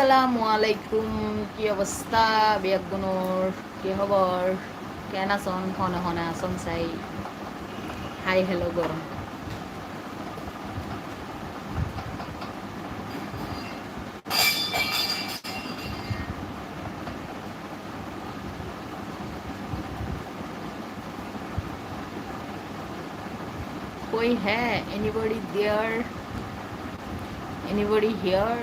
আসসালামু আলাইকুম কি অবস্থা বিয়াগুনোর কি খবর কেন আছন হনে হনে আসন চাই হাই হেল্ল' গৰম कोई है anybody there anybody here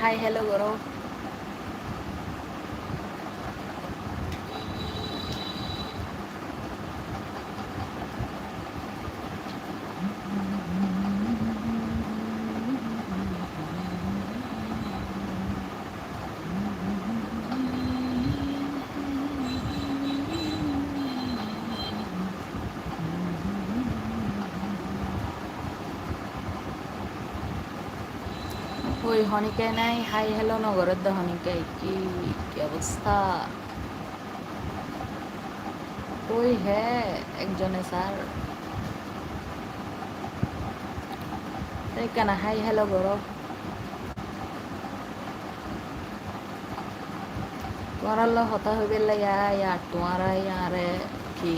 hi hello girl. ওই হনিকে নাই হাই হ্যালো নগরের দা হনিকে, কি কি অবস্থা? ওই হ্যাঁ একজনে স্যার। কেন, হাই হ্যালো করো তোমার হতা হইবে ইয়া ইয়ার তোমার ইয়ারে কি?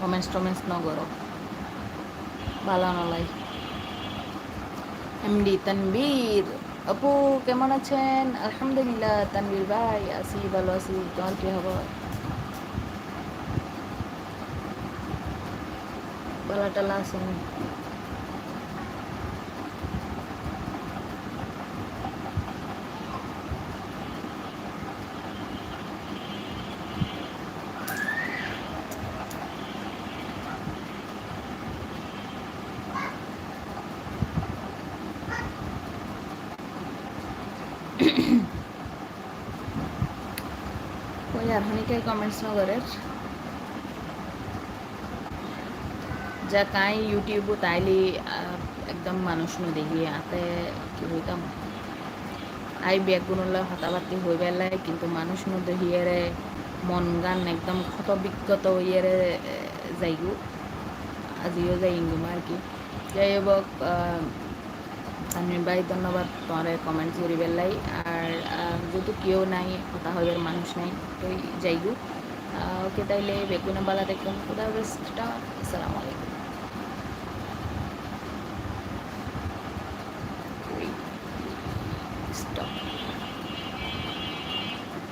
কমেন্টস টমেন্টস ন করো ভালো নলাই এমডি তানবীর আপু কেমন আছেন আলহামদুলিল্লাহ তানবীর ভাই আছি ভালো আছি তোমার কি খবর বলা টালা আছেন કોઈ હરણી કંઈ કમેન્ટ્સ ન કરે જ যা তাই ইউটিউবও তাইলে একদম মানুষ দেখি আতে কি হইতাম আই ব্যাগগুণলা হতাবাতি হয়ে বেলায় কিন্তু মানুষ দেখিয়ে মন গান একদম ক্ষত বিক্ষত ইয়েরে যাইগু আজিও যাই ইঙ্গুম আর কি যাই হোক তানমিন ভাই ধন্যবাদ তোমার কমেন্টস করি বেলাই আর যেহেতু কেউ নাই, কথা হইবার মানুষ নাই তো যাইগু। ওকে তাইলে বেগুনে বালা দেখুন। খুদা বেস্টটা আসসালামু আলাইকুম।